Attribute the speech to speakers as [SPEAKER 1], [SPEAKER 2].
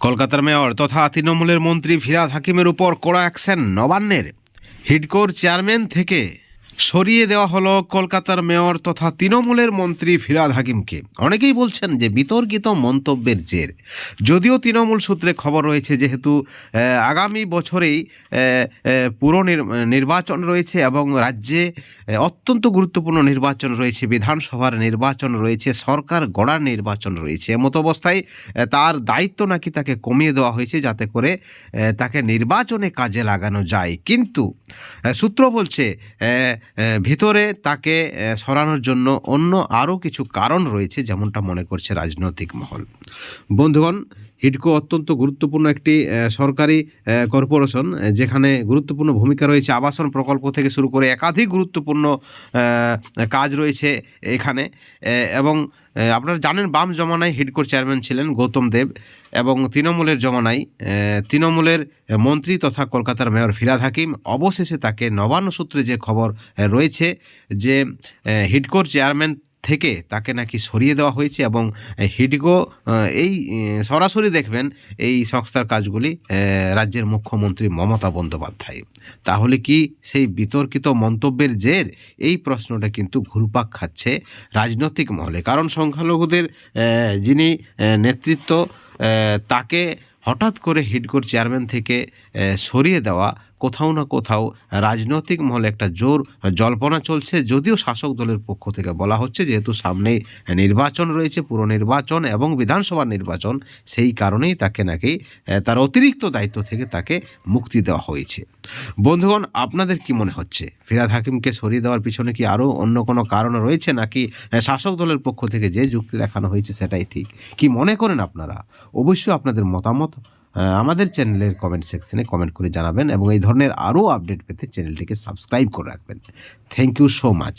[SPEAKER 1] কলকাতার মেয়র তথা তৃণমূলের মন্ত্রী ফিরাদ হাকিমের উপর কড়া অ্যাকশন নবান্নের। হিডকোর চেয়ারম্যান থেকে সরিয়ে দেওয়া হলো কলকাতার মেয়র তথা তৃণমূলের মন্ত্রী ফিরাদ হাকিমকে। অনেকেই বলছেন যে বিতর্কিত মন্তব্যের জের। যদিও তৃণমূল সূত্রে খবর রয়েছে যেহেতু আগামী বছরেই পুর নির্বাচন রয়েছে এবং রাজ্যে অত্যন্ত গুরুত্বপূর্ণ নির্বাচন রয়েছে, বিধানসভার নির্বাচন রয়েছে, সরকার গড়ার নির্বাচন রয়েছে। এমত অবস্থায় তার দায়িত্ব নাকি তাকে কমিয়ে দেওয়া হয়েছে যাতে করে তাকে নির্বাচনে কাজে লাগানো যায়। কিন্তু সূত্র বলছে ভিতরে তাকে সরানোর জন্য অন্য আরও কিছু কারণ রয়েছে, যেমনটা মনে করছে রাজনৈতিক মহল। বন্ধুগণ হিডকো অত্যন্ত গুরুত্বপূর্ণ একটি সরকারি কর্পোরেশন যেখানে গুরুত্বপূর্ণ ভূমিকা রয়েছে। আবাসন প্রকল্প থেকে শুরু করে একাধিক গুরুত্বপূর্ণ কাজ রয়েছে এখানে। এবং আপনারা জানেন বাম জমানায় হিডকোর চেয়ারম্যান ছিলেন গৌতম দেব এবং তৃণমূলের জমানায় তৃণমূলের মন্ত্রী তথা কলকাতার মেয়র ফিরাদ হাকিম। অবশেষে তাকে নবান্ন সূত্রে যে খবর রয়েছে যে হিডকোর চেয়ারম্যান থেকে তাকে নাকি সরিয়ে দেওয়া হয়েছে এবং আহ, এই সরাসরি দেখবেন এই সংস্থার কাজগুলি রাজ্যের মুখ্যমন্ত্রী মমতা বন্দ্যোপাধ্যায়। তাহলে কি সেই বিতর্কিত মন্তব্যের জের? এই প্রশ্নটা কিন্তু ঘুরপাক খাচ্ছে রাজনৈতিক মহলে। কারণ সংখ্যালঘুদের যিনি নেতৃত্ব তাকে হঠাৎ করে হিডকোর চেয়ারম্যান থেকে সরিয়ে দেওয়া কোথাও না কোথাও রাজনৈতিক মহলে একটা জোর জল্পনা চলছে। যদিও শাসক দলের পক্ষ থেকে বলা হচ্ছে যেহেতু সামনেই নির্বাচন রয়েছে, পুরো নির্বাচন এবং বিধানসভা নির্বাচন, সেই কারণেই তাকে নাকি তার অতিরিক্ত দায়িত্ব থেকে তাকে মুক্তি দেওয়া হয়েছে। বন্ধুগণ, আপনাদের কি মনে হচ্ছে? ফিরাদ হাকিমকে সরিয়ে দেওয়ার পিছনে কি আরও অন্য কোনো কারণ রয়েছে নাকি শাসক দলের পক্ষ থেকে যে যুক্তি দেখানো হয়েছে সেটাই ঠিক? কি মনে করেন আপনারা? অবশ্যই আপনাদের মতামত আহ, আমাদের চ্যানেলের কমেন্ট সেকশনে কমেন্ট করে জানাবেন এবং এই ধরনের আরও আপডেট পেতে চ্যানেলটিকে সাবস্ক্রাইব করে রাখবেন। Thank you so much